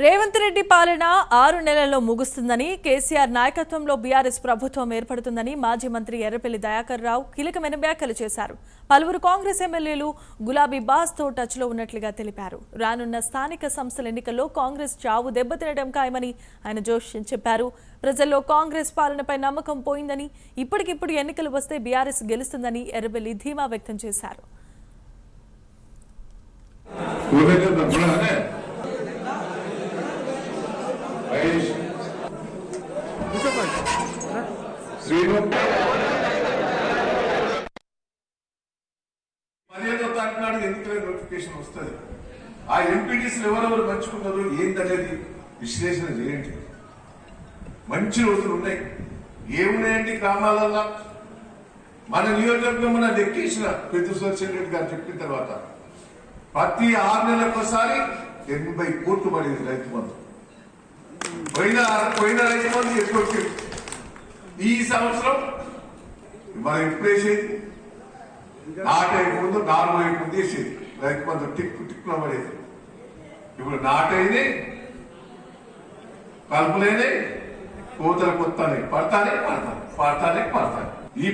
రేవంత్ రెడ్డి పాలన ఆరు నెలల్లో ముగుస్తుందని కేసీఆర్ నాయకత్వంలో బీఆర్ఎస్ ప్రభుత్వం ఏర్పడుతుందని మాజీ మంత్రి ఎర్రపల్లి దయాకర్ రావు కీలకమైన వ్యాఖ్యలు చేశారు. పలువురు కాంగ్రెస్ ఎమ్మెల్యేలు గులాబీ బాస్తో టచ్లో ఉన్నట్లుగా తెలిపారు. రానున్న స్థానిక సంస్థల ఎన్నికల్లో కాంగ్రెస్ చావు దెబ్బతినడం ఖాయమని ఆయన జోష్యం చెప్పారు. ప్రజల్లో కాంగ్రెస్ పాలనపై నమ్మకం పోయిందని ఇప్పటికిప్పుడు ఎన్నికలు వస్తే బీఆర్ఎస్ గెలుస్తుందని ఎర్రబెల్లి ధీమా వ్యక్తం చేశారు. మహేష్ శ్రీను పదిహేదో తారీఖు నాడు ఎన్నికల నోటిఫికేషన్ వస్తుంది. ఆ ఎంపీటీసీలు ఎవరెవరు మంచుకున్నారు ఏంటనేది విశ్లేషణ చేయండి. మంచి రోజులు ఉన్నాయి. ఏమున్నాయండి గ్రామాలల్లో? మన నియోజకవర్గం మన లెక్కేసిన పెద్ద సుదర్శన్ రెడ్డి గారు చెప్పిన తర్వాత ప్రతి ఆరు నెలలకు ఒకసారి ఎనభై కోట్లు పడింది రైతు బంధు. పోయిన పోయిన రైతు బంధు ఎక్కువ వచ్చింది. ఈ సంవత్సరం మనం ఎప్పుడు వేసేది. నాటే ముందు నాలుగు వైపు ముందు వేసేది రైతు బంధు టిక్కు టిక్కులో పడేది. ఇప్పుడు నాటైంది కలుపులేని కోతలు కొత్తానే పడతానే పడతాను పడతానే పడతాను ఈ